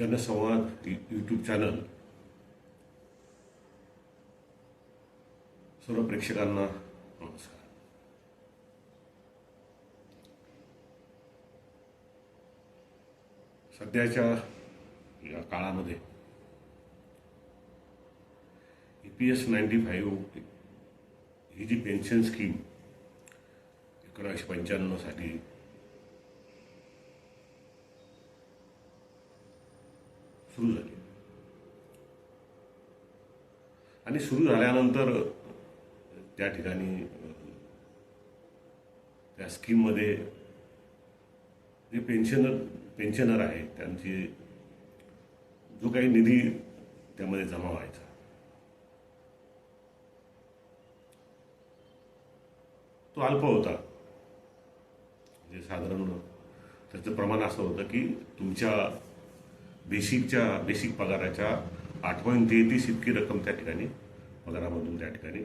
जनसंवाद YouTube channel सर्व प्रेक्षकांना नमस्कार. सध्याच्या या काळामध्ये E P S ninety five ही जी पेन्शन स्कीम एकोणीसशे पंच्याण्णव साली सुरू झाली. आणि सुरू झाल्यानंतर त्या ठिकाणी त्या स्कीममध्ये जे पेन्शनर पेन्शनर आहेत त्यांची जो काही निधी त्यामध्ये जमा व्हायचा. तो अल्प होता. म्हणजे साधारण त्याचं प्रमाण असं होतं की तुमच्या बेसिकच्या बेसिक पगाराच्या आठ पॉईंट तेहतीस इतकी रक्कम त्या ठिकाणी पगारामधून त्या ठिकाणी.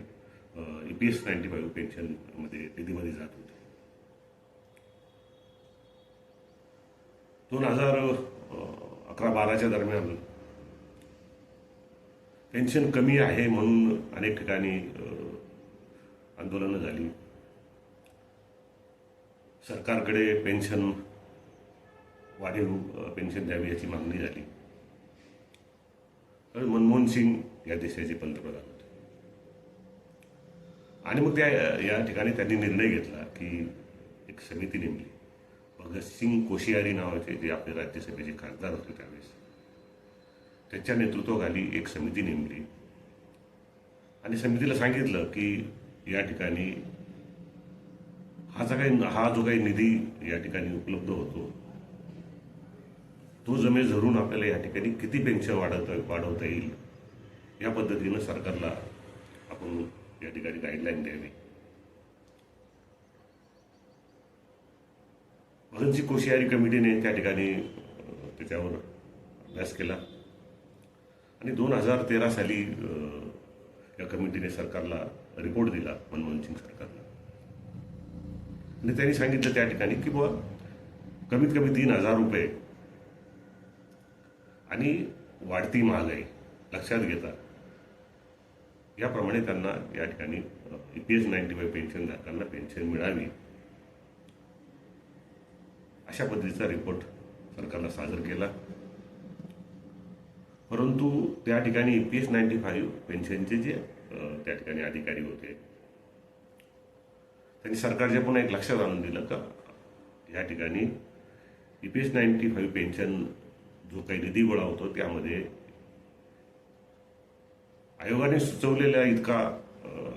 E P S ninety five पेन्शनमध्ये निधीमध्ये जात होते. दोन हजार अकरा बाराच्या दरम्यान पेन्शन कमी आहे म्हणून अनेक ठिकाणी आंदोलनं झाली. सरकारकडे पेन्शन वाढीव पेन्शन द्यावी याची मागणी झाली. तर मनमोहन सिंग या देशाचे पंतप्रधान होते. आणि मग त्या या ठिकाणी त्यांनी निर्णय घेतला की एक समिती नेमली. भगतसिंग कोशियारी नावाचे जे आपले राज्यसभेचे खासदार होते त्यावेळेस त्यांच्या नेतृत्वाखाली एक समिती नेमली. आणि समितीला सांगितलं की या ठिकाणी हा जो काही हा जो काही निधी या ठिकाणी उपलब्ध होतो तो जमीन धरून आपल्याला या ठिकाणी किती पेन्शन वाढवता वाढवता येईल? या पद्धतीनं सरकारला आपण या ठिकाणी गाईडलाईन द्यावी. भगतसिंग कोशियारी कमिटीने त्या ठिकाणी त्याच्यावर अभ्यास केला. आणि दोन हजार तेरा साली या कमिटीने सरकारला रिपोर्ट दिला मनमोहन सिंग सरकारला. आणि त्यांनी सांगितलं त्या ठिकाणी की बुवा कमीत कमी तीन हजार रुपये आणि वाढती महागाई. लक्षात घेता. याप्रमाणे त्यांना या ठिकाणी E P S ninety five पेन्शनधारकांना pension मिळावी. अशा पद्धतीचा रिपोर्ट सरकारला सादर केला. परंतु त्या ठिकाणी E P S ninety five पेन्शनचे जे त्या ठिकाणी अधिकारी होते त्यांनी सरकारच्या पुन्हा एक लक्षात आणून दिलं का? या ठिकाणी E P S ninety five pension जो काही निधी गोळा होतो त्यामध्ये आयोगाने सुचवलेल्या इतका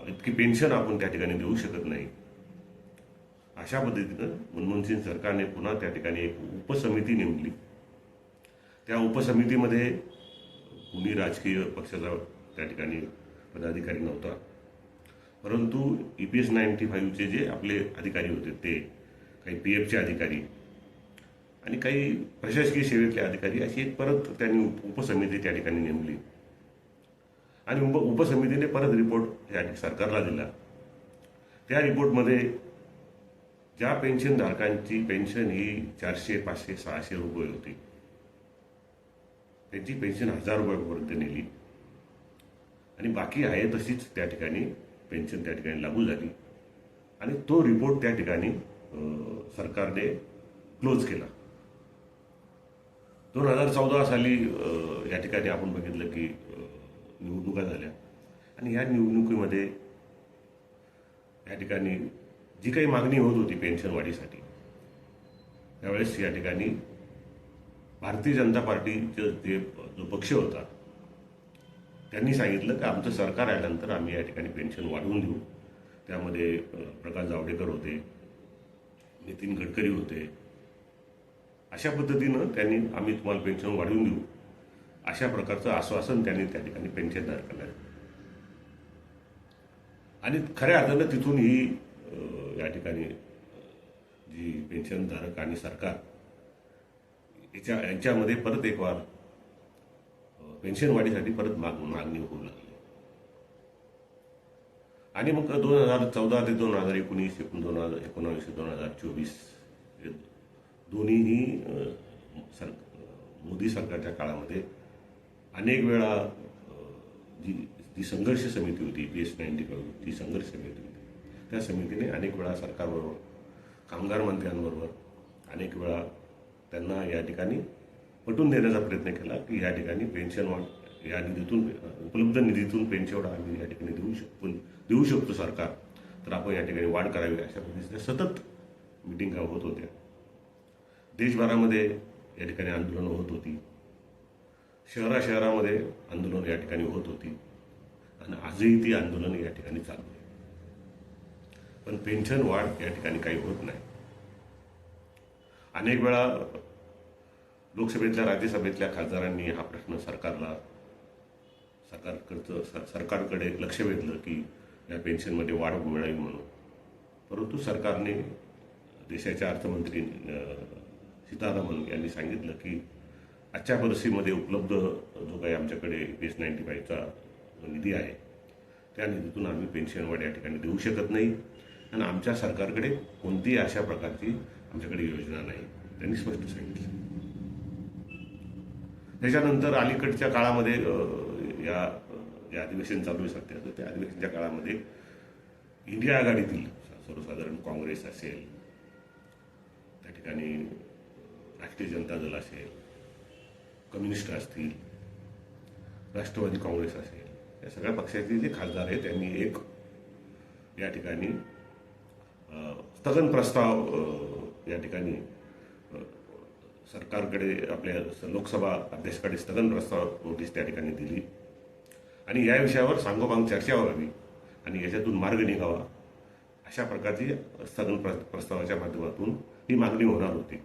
इतकी पेन्शन आपण त्या ठिकाणी देऊ शकत नाही. अशा पद्धतीनं मनमोहन सिंग सरकारने पुन्हा त्या ठिकाणी एक उपसमिती नेमली. त्या उपसमितीमध्ये कुणी राजकीय पक्षाचा त्या ठिकाणी पदाधिकारी नव्हता. परंतु ई पी एस नाईन्टी फाईव्हचे जे आपले अधिकारी होते ते काही पी एफचे अधिकारी आणि काही प्रशासकीय सेवेतले अधिकारी अशी एक परत त्यांनी उपसमिती त्या ठिकाणी नेमली. आणि उप उपसमितीने परत रिपोर्ट या सरकारला दिला. त्या रिपोर्टमध्ये ज्या पेन्शनधारकांची पेन्शन ही चारशे पाचशे सहाशे रुपये होती. त्यांची पेन्शन हजार रुपयापर्यंत नेली. आणि बाकी आहे तशीच त्या ठिकाणी पेन्शन त्या ठिकाणी लागू झाली. आणि तो रिपोर्ट त्या ठिकाणी सरकारने क्लोज केला. दोन हजार चौदा साली या ठिकाणी आपण बघितलं की निवडणुका झाल्या. आणि या निवडणुकीमध्ये या ठिकाणी जी काही मागणी होत होती पेन्शन वाढीसाठी त्यावेळेस या ठिकाणी भारतीय जनता पार्टीचं जे जो पक्ष होता त्यांनी सांगितलं की आमचं सरकार आल्यानंतर आम्ही या ठिकाणी पेन्शन वाढवून देऊ. त्यामध्ये प्रकाश जावडेकर होते नितीन गडकरी होते अशा पद्धतीनं त्यांनी आम्ही तुम्हाला पेन्शन वाढवून देऊ. अशा प्रकारचं आश्वासन त्यांनी त्या ठिकाणी पेन्शनधारकांना आणि खऱ्या अर्थानं तिथून ही या ठिकाणी जी पेन्शनधारक आणि सरकार याच्या यांच्यामध्ये परत एक वार पेन्शन वाढीसाठी परत माग मागणी होऊ लागली. आणि मग दोन हजार चौदा ते दोन हजार एकोणीस एकूण दोन हजार एकोणावीसशे दोन हजार चोवीस हे दोन्हीही सर मोदी सरकारच्या काळामध्ये अनेक वेळा जी जी संघर्ष समिती होती पी एस नाईन्टीकडून जी संघर्ष समिती होती. त्या समितीने अनेक वेळा सरकारबरोबर कामगार मंत्र्यांबरोबर अनेक वेळा त्यांना या ठिकाणी पटवून देण्याचा प्रयत्न केला की या ठिकाणी पेन्शन वाढ या निधीतून उपलब्ध निधीतून पेन्शन आम्ही या ठिकाणी देऊ शकतो देऊ शकतो सरकार. तर आपण या ठिकाणी वाढ करावी अशा पद्धतीच्या सतत मिटिंगा होत होत्या. देशभरामध्ये या ठिकाणी आंदोलनं होत होती. शहरा शहरामध्ये आंदोलन या ठिकाणी होत होती. आणि आजही ती आंदोलन या ठिकाणी चालू आहे. पण पेन्शन वाढ या ठिकाणी काही होत नाही. अनेक वेळा लोकसभेतल्या राज्यसभेतल्या खासदारांनी हा प्रश्न सरकारला सरकारकडचं स- सरकारकडे लक्ष वेधलं की या पेन्शनमध्ये वाढ मिळावी म्हणून. परंतु सरकारने देशाच्या अर्थमंत्री सीतारामन यांनी सांगितलं की आजच्या परिस्थितीमध्ये उपलब्ध जो काही आमच्याकडे एस नाईन्टी फाईव्हचा निधी आहे त्या निधीतून आम्ही पेन्शन वाढ या ठिकाणी देऊ शकत नाही. आणि आमच्या सरकारकडे कोणतीही अशा प्रकारची आमच्याकडे योजना नाही त्यांनी स्पष्ट सांगितलं. त्याच्यानंतर अलीकडच्या काळामध्ये या जे अधिवेशन चालू आहे सध्या तर त्या अधिवेशनच्या काळामध्ये इंडिया आघाडीतील सर्वसाधारण काँग्रेस असेल त्या ठिकाणी राष्ट्रीय जनता दल असेल कम्युनिस्ट असतील राष्ट्रवादी काँग्रेस असेल या सगळ्या पक्षाचे जे खासदार आहेत त्यांनी एक या ठिकाणी स्थगन प्रस्ताव या ठिकाणी सरकारकडे आपल्या स- लोकसभा अध्यक्षाकडे स्थगन प्रस्ताव नोटीस त्या ठिकाणी दिली. आणि या विषयावर सांगोपांग चर्चा व्हावी आणि याच्यातून मार्ग निघावा अशा प्रकारची स्थगन प्र- प्रस्तावाच्या माध्यमातून ही मागणी होणार होती.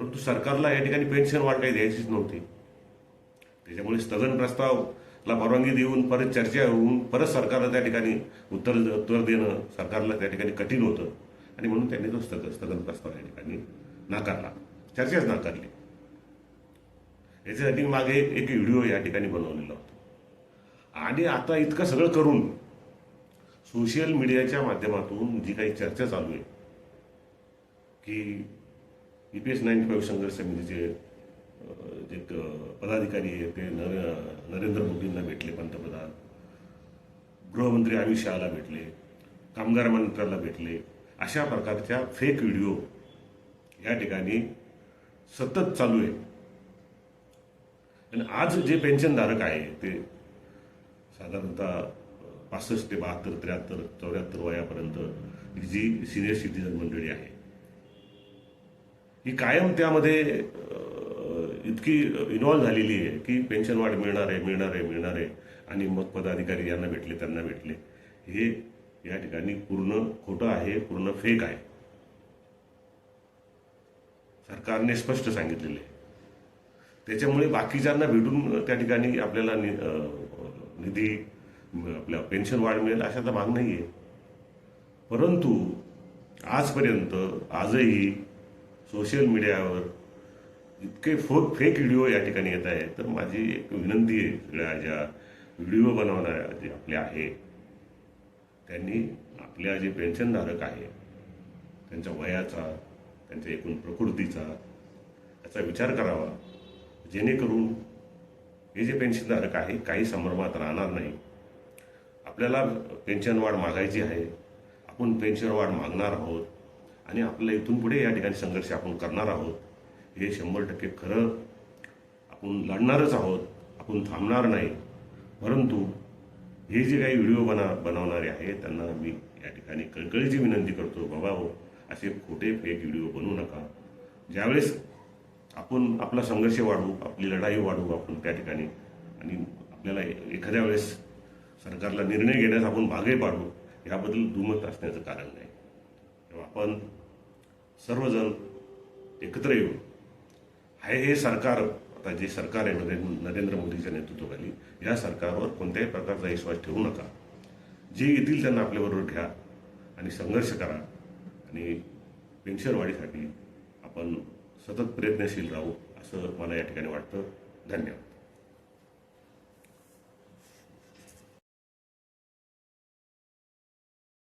परंतु सरकारला या ठिकाणी पेन्शन वाढ काही द्यायचीच नव्हती. त्याच्यामुळे स्थगन प्रस्तावला परवानगी देऊन परत चर्चा होऊन परत सरकारला त्या ठिकाणी उत्तर उत्तर देणं सरकारला त्या ठिकाणी कठीण होतं. आणि म्हणून त्यांनी तो स्थग स्थगन प्रस्ताव या ठिकाणी नाकारला. चर्चाच नाकारली. याच्यासाठी मागे एक एक व्हिडिओ या ठिकाणी बनवलेला होता. आणि आता इतकं सगळं करून सोशल मीडियाच्या माध्यमातून जी काही चर्चा चालू आहे की E P S nine five संघर्ष समितीचे जे पदाधिकारी आहेत ते नर नरेंद्र मोदींना भेटले पंतप्रधान. गृहमंत्री अमित शहाला भेटले कामगार मंत्र्याला भेटले. अशा प्रकारच्या फेक व्हिडिओ या ठिकाणी सतत चालू आहे. आणि आज जे पेन्शनधारक आहे ते साधारणतः पासष्ट ते बहात्तर त्र्याहत्तर चौऱ्याहत्तर वयापर्यंत जी सिनियर सिटीजन मंडळी आहे. ही कायम त्यामध्ये इतकी इन्व्हॉल्व्ह झालेली आहे की पेन्शन वाढ मिळणार आहे मिळणार आहे मिळणार आहे. आणि मग पदाधिकारी यांना भेटले त्यांना भेटले. हे या ठिकाणी पूर्ण खोटं आहे पूर्ण फेक आहे. सरकारने स्पष्ट सांगितलेले. आहे त्याच्यामुळे बाकीच्यांना भेटून त्या ठिकाणी आपल्याला नि- निधी आपल्या पेन्शन वाढ मिळेल अशा तर माग नाही आहे परंतु आजपर्यंत आजही सोशल मीडियावर इतके फो फेक व्हिडिओ या ठिकाणी येत आहेत. तर माझी एक विनंती आहे सगळ्या ज्या व्हिडिओ बनवणाऱ्या जे आपले आहे त्यांनी आपल्या जे पेन्शनधारक आहे त्यांच्या वयाचा त्यांच्या एकूण प्रकृतीचा याचा विचार करावा जेणेकरून हे जे पेन्शनधारक आहे काही संभ्रमात राहणार नाही. आपल्याला पेन्शन वाढ मागायची आहे. आपण पेन्शन वाढ मागणार आहोत. आणि आपल्याला इथून पुढे या ठिकाणी संघर्ष आपण करणार आहोत. हे शंभर टक्के खरं आपण लढणारच आहोत आपण थांबणार नाही. परंतु हे जे काही व्हिडिओ बना बनवणारे आहेत त्यांना मी या ठिकाणी कळकळीची विनंती करतो बाबा हो असे खोटे फेक व्हिडिओ बनवू नका. ज्यावेळेस आपण आपला संघर्ष वाढवू आपली लढाई वाढवू आपण त्या ठिकाणी आणि आपल्याला एखाद्या वेळेस सरकारला निर्णय घेण्यास आपण भागे पाडू याबद्दल दुमत असण्याचं कारण नाही. तेव्हा आपण सर्वजण एकत्र येऊन आहे हे सरकार आता जे सरकार आहे नरेंद्र नरेंद्र मोदीच्या नेतृत्वाखाली या सरकारवर कोणत्याही प्रकारचा विश्वास ठेवू नका. जे येतील त्यांना आपल्याबरोबर घ्या आणि संघर्ष करा आणि पेन्शन वाढीसाठी आपण सतत प्रयत्नशील राहू असं मला या ठिकाणी वाटतं. धन्यवाद.